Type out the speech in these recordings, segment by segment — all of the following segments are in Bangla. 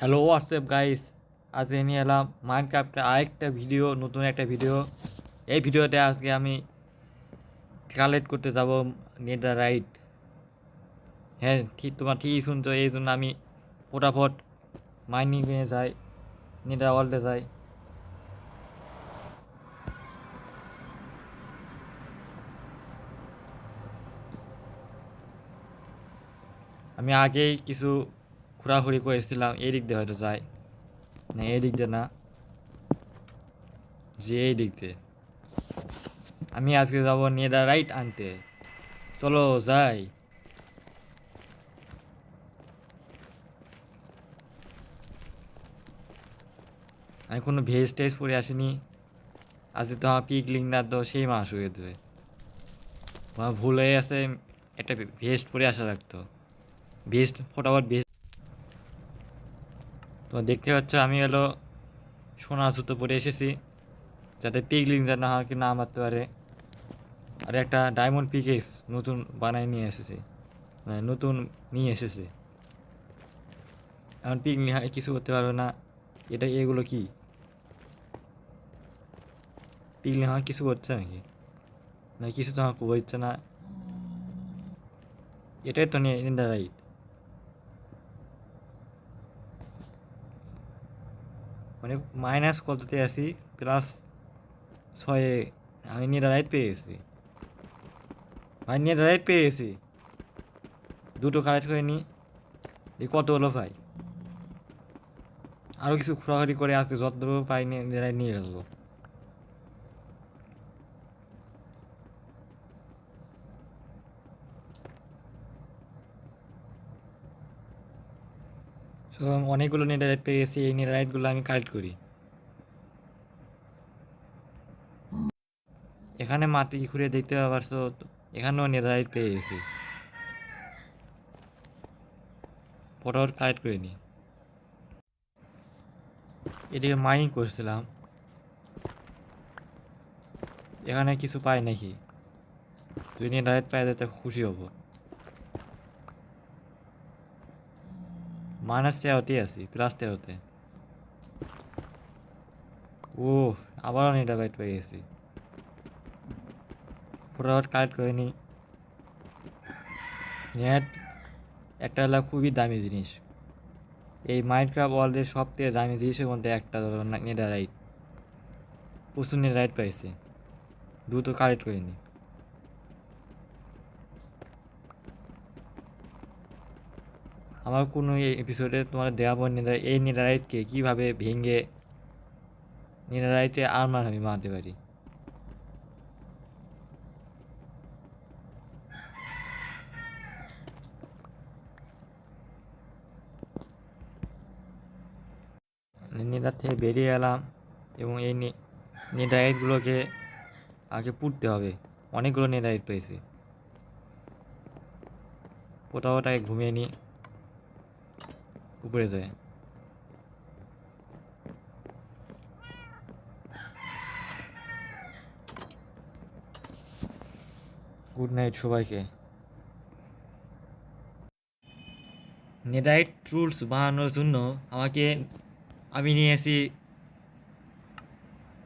হ্যালো হোয়াটসঅ্যাপ গাইস আজকে নিয়ে এলাম মাইনক্রাফ্টের আরেকটা ভিডিও নতুন একটা ভিডিও এই ভিডিওতে আজকে আমি কালেক্ট করতে যাব নেডা রাইট হ্যাঁ ঠিক তোমার ঠিকই শুনছো, এই জন্য আমি ফটাফট মাইনিংয়ে যাই নেডা ওয়ার্ল্ডে যাই। আমি আগেই কিছু ঘোরাঘুরি করেছিলাম এই দিক দিয়ে হয়তো যাই। না এই দিক দিয়ে না, যে এই দিক দিয়ে। আমি আজকে যাব নেদা রাইট আনতে। চলো যাই। আমি কোনো ভেজ টেজ পরে আসিনি। আজকে তো আমার পিক লিঙ্ক না, তো সেই মাস হয়ে দেবে ভুল হয়ে আছে একটা ভেস্ট পরে আসা লাগতো। ভেস্ট ফটাফট ভেস্ট তো দেখতে পাচ্ছ, আমি হলো সোনা সুতো পরে এসেছি। যাতে পিকলিং যেন আমাকে না মারতে পারে। আর একটা ডায়মন্ড পিকেক্স নতুন বানাই নিয়ে এসেছি। মানে নতুন নিয়ে এসেছে। এখন পিকনিক কিছু করতে পারবে না। এটা, এগুলো কি? পিকনিক হয়, কিছু করছে নাকি? না, কিছু তো আমাকে হচ্ছে না। এটাই তো নিয়ে ইন দ্য রাইট মানে মাইনাস কততে আছি? প্লাস ছয়ে আমি নিয়ে রাইট পেয়ে গেছি ভাই নিয়ে রাইট পেয়ে গেছি দুটো কালেক্ট করে নিই কত হলো ভাই? আরও কিছু ঘোরাঘুরি করে আসতে যত পাই নিয়ে নিয়ে আসব সো অনেকগুলো নেট রাইট পেয়ে গেছি এই নেট রাইটগুলো আমি কালেক্ট করি। এখানে মাটি ঘুরে দেখতে পারছ এখানেও নেট রাইট পেয়ে গেছি ফটোফট কালেক্ট করে নিই এদিকে মাইনিং করছিলাম। এখানে কিছু পাই নাকি? তুই নেট রাইট পাই যেতে খুশি হব। মাইনাস তেরোতে আছি প্লাস তেরোতে ও আবারও নেটা বাইট পেয়ে গেছি। ফটোফট কালেক্ট করে নিই নেট একটা হলো খুবই দামি জিনিস। এই মাইনক্রাফট ওয়ার্ল্ডের সব থেকে দামি জিনিসের মধ্যে একটা হলো নেটা রাইট প্রচুর নেট রাইট পাইছে। দ্রুত কালেক্ট করে নিই আমার কোনো এপিসোডে তোমার দেওয়া নিরা, এই নিরারাইটকে কীভাবে ভেঙে নিরারাইটে আর্মার আমি মারতে পারি? নেদার থেকে বেরিয়ে এলাম এবং এই নেদারাইটগুলোকে আগে পুড়তে হবে। অনেকগুলো নেদারাইট পেয়েছি। পোটাওটাকে ঘুমিয়ে নিই উপরে যায়। গুড নাইট সবাইকে। নেডাইট টুলস বানানোর জন্য আমাকে আমি নিয়েছি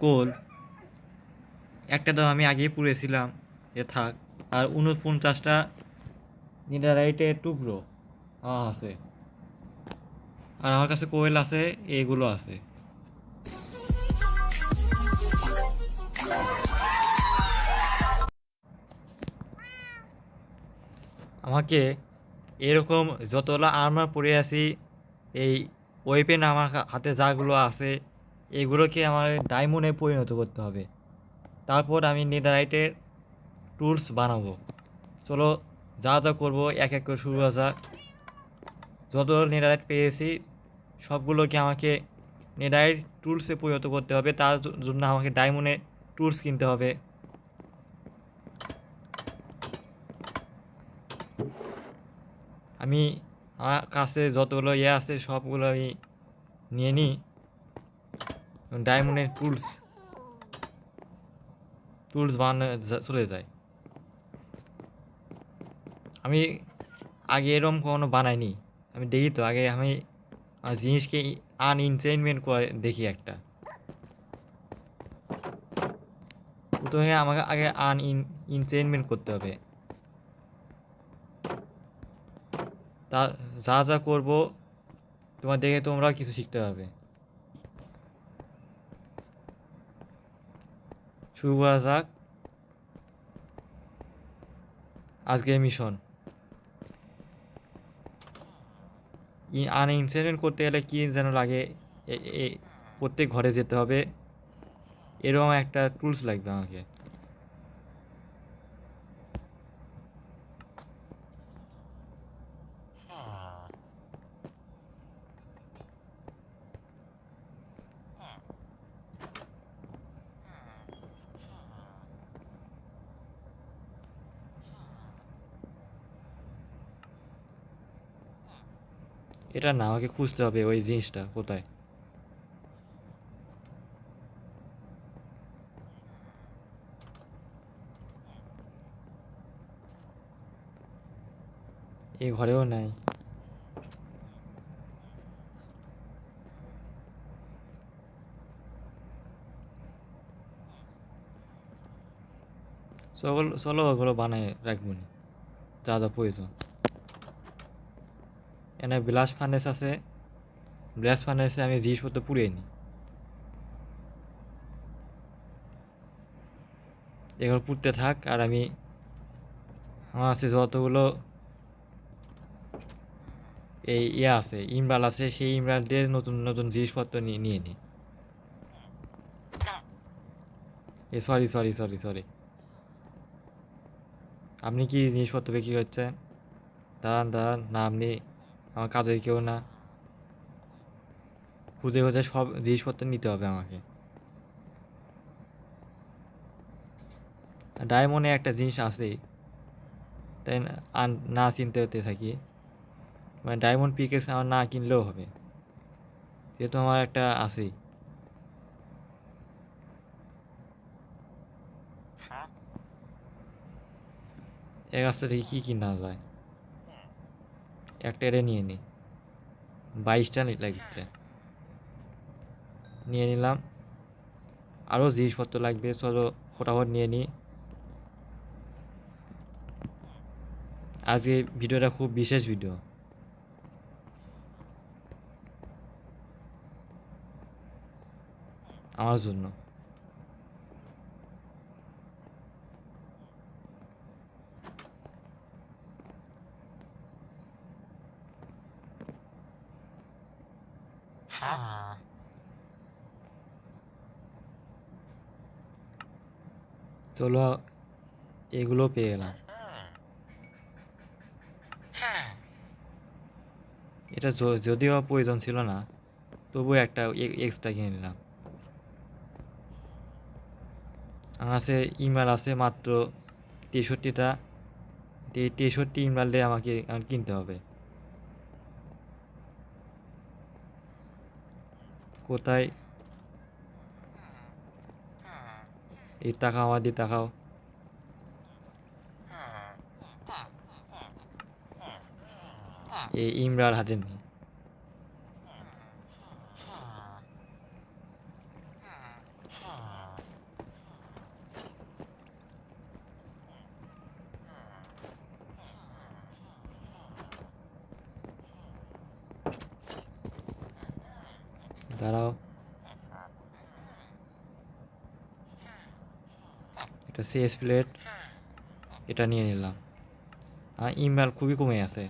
কোল একটা তো আমি আগেই পুড়েছিলাম। এ থাক। আর উনপঞ্চাশটা নেডারাইটের টুকরো। আছে। আর আমার কাছে কোয়েল আছে, এগুলো আছে। আমাকে এরকম যতলা আর্মার পরে আছি, এই ওয়েপেন আমার হাতে যাগুলো আছে, এগুলোকে আমার ডায়মন্ডে পরিণত করতে হবে। তারপর আমি নেদারাইটের টুলস বানাবো। চলো, যা যা করব, এক এক করে শুরু করা যাক। যত নেডাইট পেয়েছি সবগুলোকে আমাকে নেডাইট টুলসে পরিণত করতে হবে। তার জন্য আমাকে ডায়মন্ডের টুলস কিনতে হবে। আমি আমার কাছে যতগুলো ইয়ে আছে, সবগুলো আমি নিয়ে নিই। ডায়মন্ডের টুলস। টুলস বানানো চলে যায়। আমি আগে এরম কখনো বানাইনি। আমি দেখি তো, আগে আমি জিনিসকে আনইনচেইনমেন্ট করে দেখি একটা। প্রথমে আমাকে আগে আন ইনচেইনমেন্ট করতে হবে। তা, যা যা করব, তোমার দেখে তোমরা কিছু শিখতে পারবে। শুরু করা যাক। আজকের মিশন আনইনসিডেন্ট করতে গেলে কী যেন লাগে? প্রত্যেক ঘরে যেতে হবে। এরকম একটা টুলস লাগবে আমাকে। এটা না, আমাকে খুঁজতে হবে ওই জিনিসটা, কোথায়? এই ঘরেও নাই। চলো চলো ওগুলো বানায় রাখব নি। যা যা প্রয়োজন। এখানে ব্লাস ফার্নেস আছে। ব্লাস ফার্নেসে আমি জিনিসপত্র পুড়িয়ে নিই এগুলো পুড়তে থাক আর আমি আমার আছে যতগুলো এই ইয়ে আছে, ইমরাল আছে, সেই ইমরাল দিয়ে নতুন নতুন জিনিসপত্র নিয়ে নিয়ে নিই এ সরি সরি সরি সরি আপনি কি জিনিসপত্র বিক্রি করছেন? দাঁড়ান দাঁড়ান, না আপনি আমার কাজের কেউ না। খুঁজে খুঁজে সব জিনিসপত্র নিতে হবে আমাকে। ডায়মন্ডে একটা জিনিস আছেই তাই না- চিনতে হতে থাকি। মানে ডায়মন্ড পিকেক্স আমার না কিনলেও হবে। যেহেতু আমার একটা আছেই এর কাছ থেকে কী কিনা যায়। একটা এটা নিয়ে নিই। বাইশটা লাগছে। নিয়ে নিলাম। আরও জিনিসপত্র লাগবে, চলো ফটাফট নিয়ে নিই। আজকে ভিডিওটা খুব বিশেষ ভিডিও। আমার জন্য। চলো এগুলো পেয়ে গেলাম এটা য- যদিও প্রয়োজন ছিল না তবুও একটা এক্সট্রা কিনে নিলাম। আমার কাছে ইমেল আছে মাত্র তেষট্টিটা। তেষট্টি ইমেল দিয়ে আমাকে কিনতে হবে। কোথায় এই তাকাও আমার দিয়ে তাকাও এই ইমরার হাতে নেই দাঁড়াও। এটা সিএস প্লেট এটা নিয়ে নিলাম। আর ইমেল খুবই কমে আছে।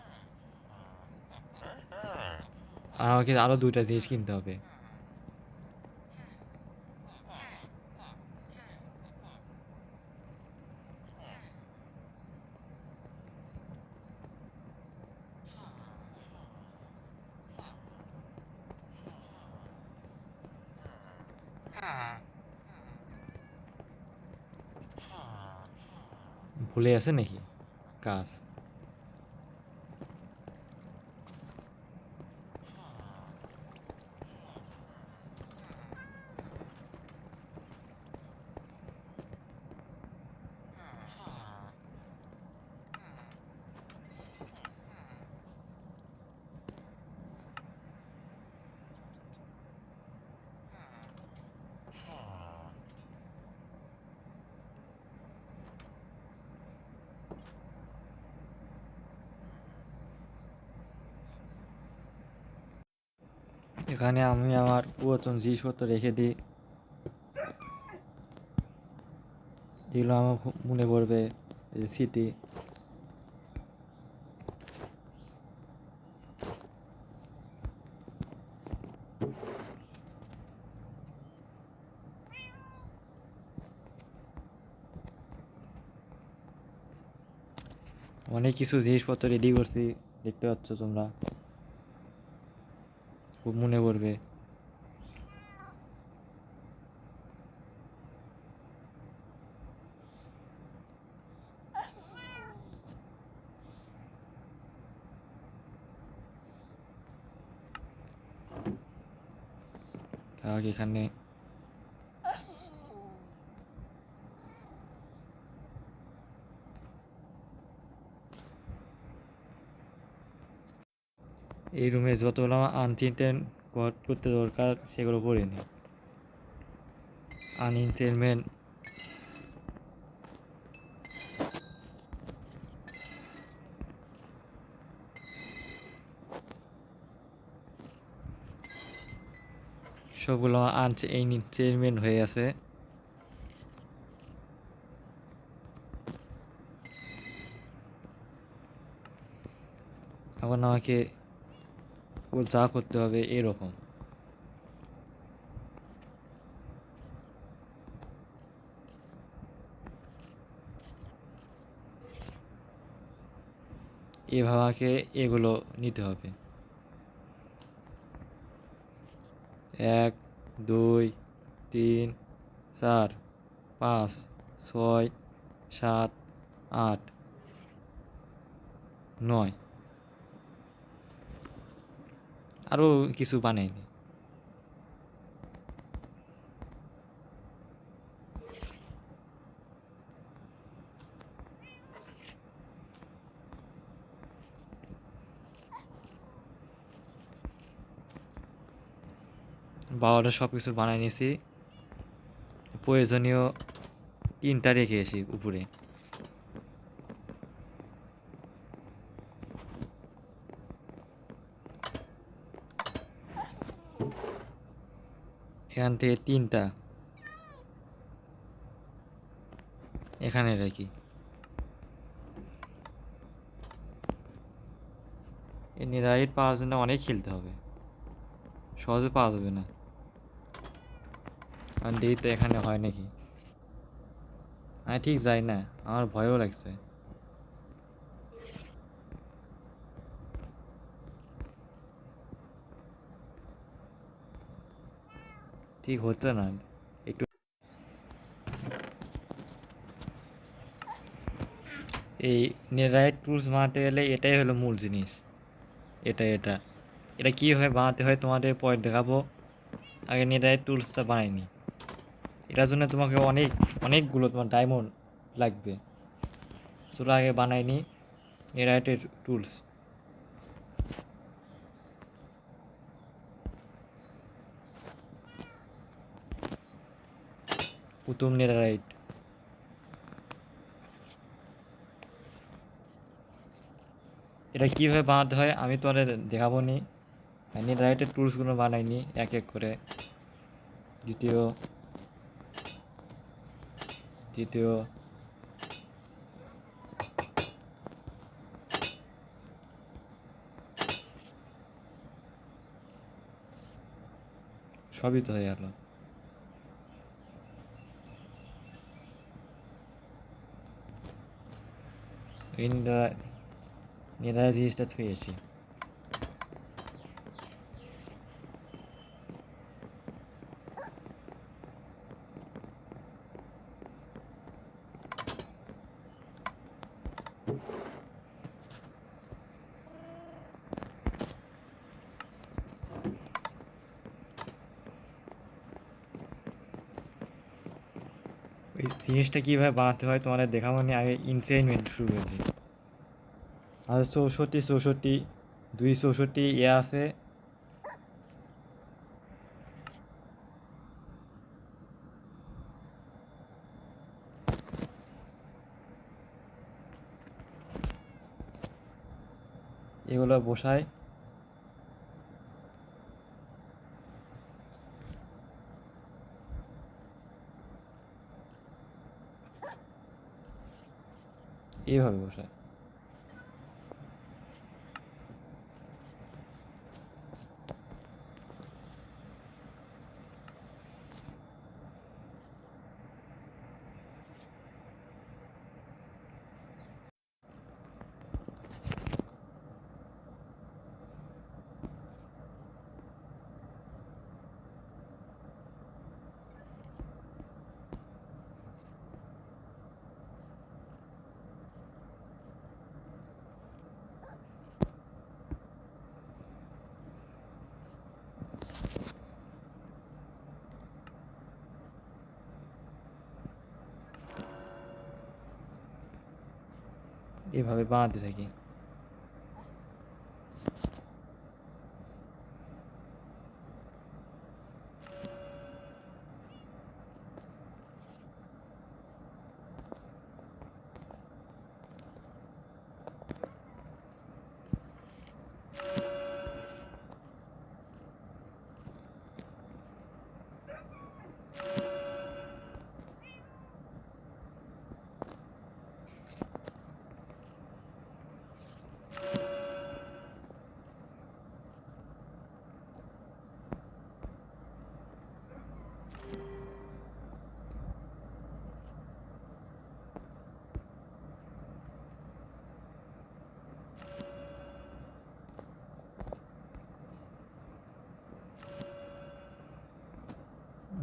আর আমাকে আরও দুইটা জিনিস কিনতে হবে। ভুলে আছে নাকি কাজ এখানে আমি আমার পুরাতন জিনিসপত্র রেখে দিই। যেগুলো আমার মনে পড়বে স্মৃতি অনেক কিছু জিনিসপত্র রেডি করছি, দেখতে পাচ্ছ তোমরা। মনে পড়বে। থাক এখানে এই রুমে যতগুলো আনচিন্তেন করতে দরকার সেগুলো করে নি আনএন্টারটেনমেন্ট সবগুলো আনএন্টারটেনমেন্ট হয়ে আছে। এখন আমাকে ও যা করতে হবে এরকম। এভাবে এগুলো নিতে হবে। এক, দুই, তিন, চার, পাঁচ, ছয়, সাত, আট, নয়। আরও কিছু বানাইনি। বাবাটা সব কিছু বানাই নিয়েছি। প্রয়োজনীয় তিনটা রেখে এসি উপরে। এখান থেকে তিনটা। এখানে রাখি। এই নিরাইট পাওয়ার জন্য অনেক খেলতে হবে। সহজে পাওয়া যাবে না। আর দেরি তো এখানে হয় নাকি? আমি ঠিক যাই না, আমার ভয়ও লাগছে। ঠিক হতো না। একটু এই নেরাইট টুলস বানাতে গেলে এটাই হলো মূল জিনিস। এটা এটা। এটা কীভাবে বানাতে হয় তোমাদের পরে দেখাবো। আগে নেরাইট টুলসটা বানাইনি এটার জন্য তোমাকে অনেক, অনেকগুলো তোমার ডায়মন্ড লাগবে। চলো আগে বানাইনি নেরাইটের টুলস প্রথম নেরাইট এটা কীভাবে বানাতে হয় আমি তোমাদের দেখাবো নি। নেরাইটের টুলসগুলো বানাইনি এক এক করে। দ্বিতীয় তৃতীয় সবই তো হয়ে গেল। নিরাজ জিনিসটা ছুঁয়েছি এই জিনিসটা কীভাবে বানাতে হয় তোমাদের দেখাবো নি, আগে ইনট্রেনমেন্ট শুরু করে আর চৌষট্টি চৌষট্টি, দুই চৌষট্টি, এ আছে। এগুলো বসায় এইভাবে বসে। এইভাবে বানাতে থাকি।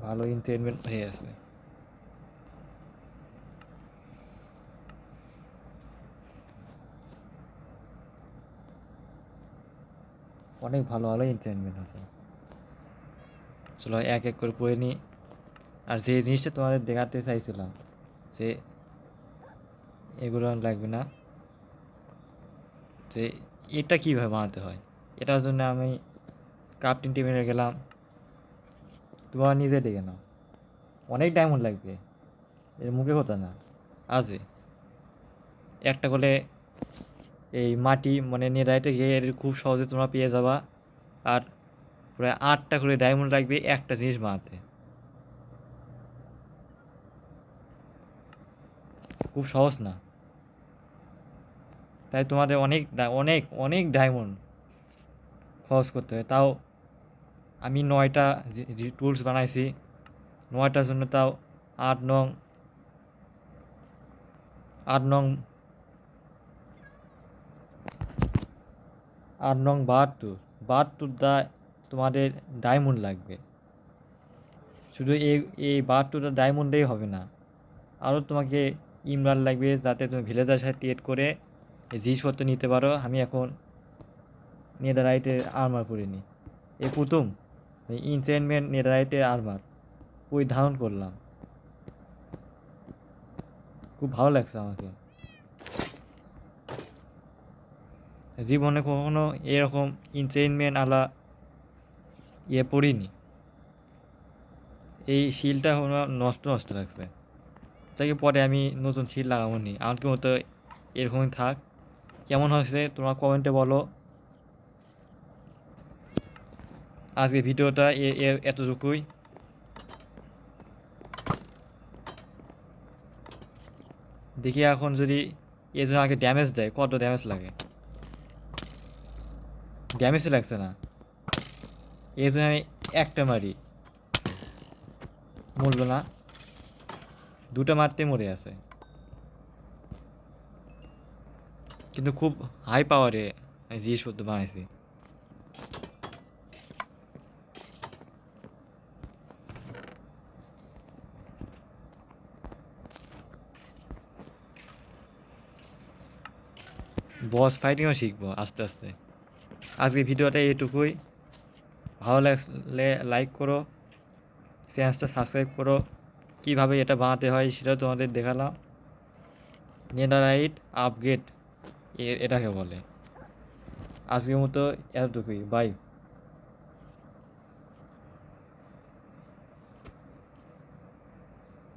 ভালো এন্টারটেনমেন্ট হয়ে আছে। অনেক ভালো ভালো এন্টারটেনমেন্ট আছে। চলো এক এক করে পড়ে নিই। আর যে জিনিসটা তোমাদের দেখাতে চাইছিলাম, যে এগুলো লাগবে না। যে এটা কীভাবে বানাতে হয়? এটার জন্য আমি ক্রাফটিং টেবিলে গেলাম। তোমরা নিজে ডেকে নাও। অনেক ডায়মন্ড লাগবে। এর মুখে কথা না। আছে। একটা করে এই মাটি মানে নেড়াইতে গিয়ে এর খুব সহজে তোমরা পেয়ে যাবা। আর প্রায় আটটা করে ডায়মন্ড লাগবে একটা জিনিস বানাতে। খুব সহজ না। তাই তোমাদের অনেক অনেক অনেক ডায়মন্ড খরচ করতে হয় তাও আমি নয়টা যে টুলস বানাইছি, নয়টার জন্য তাও আট নং আট নং আট নং বাহাত্তর। বাহাত্তর দা তোমাদের ডায়মন্ড লাগবে। শুধু এই এই বাহাত্তরটা ডায়মন্ডেই হবে না। আরও তোমাকে ইমরান লাগবে যাতে তুমি ভিলেজার সাথে ট্রেড করে জিনিসপত্র নিতে পারো। আমি এখন নেদারাইটের আর্মার পরে নিই এই প্রথম। ইনসেনমেন্ট নেদারাইটের আর্মার ওই ধারণ করলাম। খুব ভালো লাগছে আমাকে। জীবনে কখনো এরকম ইনসেনমেন্ট আলা ইয়ে পড়িনি। এই শিলটা নষ্ট নষ্ট লাগছে। যাকে পরে আমি নতুন শিল লাগাবো নি। আমাকে মতো এরকমই থাক। কেমন হয়েছে তোমরা কমেন্টে বলো। আজকে ভিডিওটা এতটুকুই। দেখি এখন যদি এর আগে ড্যামেজ দেয়, কত ড্যামেজ লাগে? ড্যামেজই লাগছে না। জন্য আমি একটা মারি। মরলো না। দুটো মারতে মরে আছে। কিন্তু খুব হাই পাওয়ারে আমি জিনিসপত্র বানাইছি। বস ফাইটিংও শিখব আস্তে আস্তে। আজকে ভিডিওটা এটুকুই। ভালো লাগলে লাইক করো, চ্যানেলটা সাবস্ক্রাইব করো, কীভাবে এটা বানাতে হয় সেটাও তোমাদের দেখালাম। নেডারাইট আপগ্রেড এটাকে বলে। আজকের মতো এতটুকুই বাই